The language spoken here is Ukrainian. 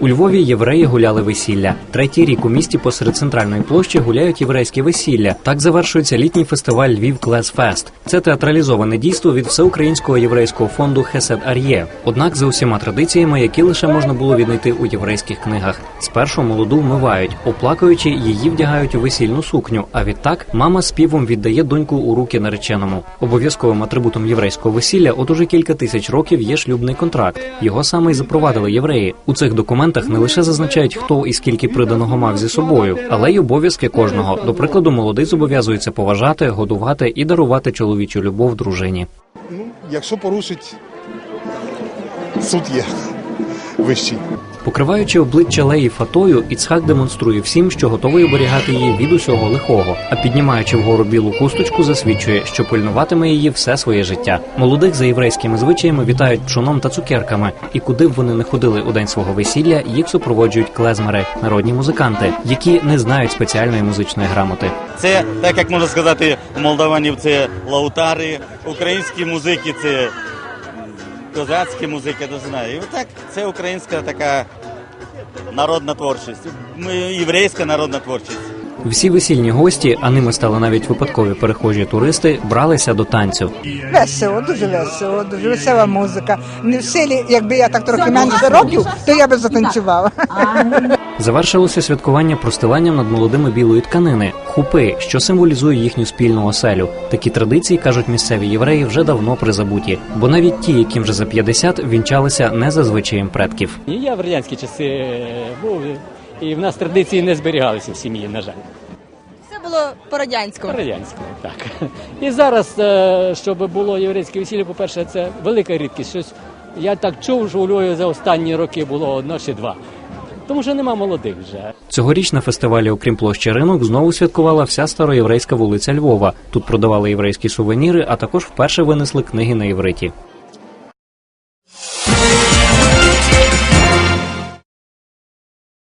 У Львові євреї гуляли весілля. Третій рік у місті посеред центральної площі гуляють єврейські весілля. Так завершується літній фестиваль Львів Клес Фест. Це театралізоване дійство від всеукраїнського єврейського фонду Хесед Ар'є. Однак за усіма традиціями, які лише можна було віднайти у єврейських книгах. Спершу молоду вмивають, оплакуючи, її вдягають у весільну сукню. А відтак мама співом віддає доньку у руки нареченому. Обов'язковим атрибутом єврейського весілля от уже кілька тисяч років є шлюбний контракт. Його саме й запровадили євреї. У цих документах не лише зазначають, хто і скільки приданого мав зі собою, але й обов'язки кожного. До прикладу, молодий зобов'язується поважати, годувати і дарувати чоловічу любов дружині. Ну, якщо порушить, суд є вищий. Покриваючи обличчя Леї фатою, Іцхак демонструє всім, що готовий оберігати її від усього лихого. А піднімаючи вгору білу хусточку, засвідчує, що пильнуватиме її все своє життя. Молодих за єврейськими звичаями вітають пшоном та цукерками. І куди б вони не ходили у день свого весілля, їх супроводжують клезмери, народні музиканти, які не знають спеціальної музичної грамоти. Це так як можна сказати, у молдаванів це лаутари, українські музики це козацькі музики, не знаю. І отак це українська така народна творчість. Ми єврейська народна творчість. Всі весільні гості, а ними стали навіть випадкові перехожі туристи, бралися до танцю. Весело, дуже весело, дуже весела музика. Не в силі, якби я так трохи менше років, то я би затанцювала. Завершилося святкування простиланням над молодими білої тканини хупи, що символізує їхню спільну оселю. Такі традиції кажуть місцеві євреї вже давно призабуті, бо навіть ті, яким вже за 50, вінчалися не за звичаєм предків. Я в радянські часи е, був, і в нас традиції не зберігалися в сім'ї, на жаль. Це було по-радянському. Радянського, так. І зараз, е, щоб було єврейське весілля, по-перше, це велика рідкість. Щось я так чув, що у Львові за останні роки було одно чи два. Тому що нема молодих вже. Цьогоріч на фестивалі, окрім площі ринок, знову святкувала вся староєврейська вулиця Львова. Тут продавали єврейські сувеніри, а також вперше винесли книги на євриті.